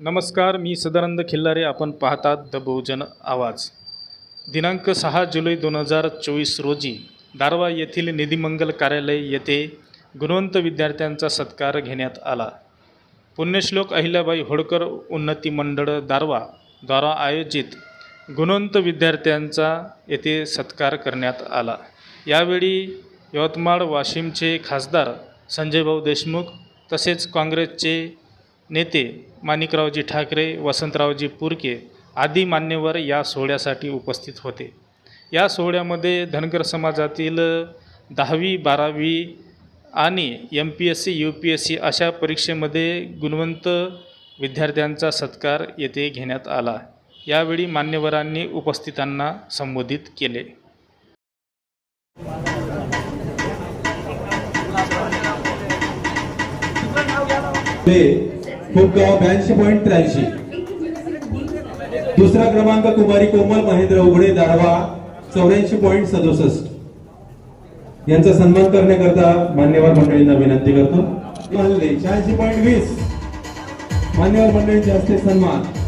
नमस्कार मी सदानंद खिल्लारे. आपण पाहतात द बहुजन आवाज. दिनांक सहा जुलै दोन हजार चोवीस रोजी दारवा येथील निधिमंगल कार्यालय येथे गुणवंत विद्यार्थ्यांचा सत्कार घेण्यात आला. पुण्यश्लोक अहिल्याबाई होळकर उन्नती मंडळ दारवा द्वारा आयोजित गुणवंत विद्यार्थ्यांचा येथे सत्कार करण्यात आला. यावेळी यवतमाळ वाशिमचे खासदार संजयभाऊ देशमुख तसेच काँग्रेसचे नेते माणिकरावजी ठाकरे वसंतरावजी पुरके आदी मान्यवर या सोहळ्यासाठी उपस्थित होते. या सोहळ्यामध्ये धनगर समाजातील दहावी बारावी आणि M P S C U P S C अशा परीक्षेमध्ये गुणवंत विद्यार्थ्यांचा सत्कार येथे घेण्यात आला. यावेळी मान्यवरांनी उपस्थितांना संबोधित केले. ते ब्याऐंशी पॉईंट त्र्याऐंशी. दुसरा क्रमांक कुमारी कोमल महेंद्र उघडे दारवा चौऱ्याऐंशी पॉईंट सदुसष्ट. यांचा सन्मान करण्याकरता मान्यवर मंडळींना विनंती करतो. हल्ले शहाऐंशी पॉईंट वीस. मान्यवर मंडळींचे हस्ते सन्मान.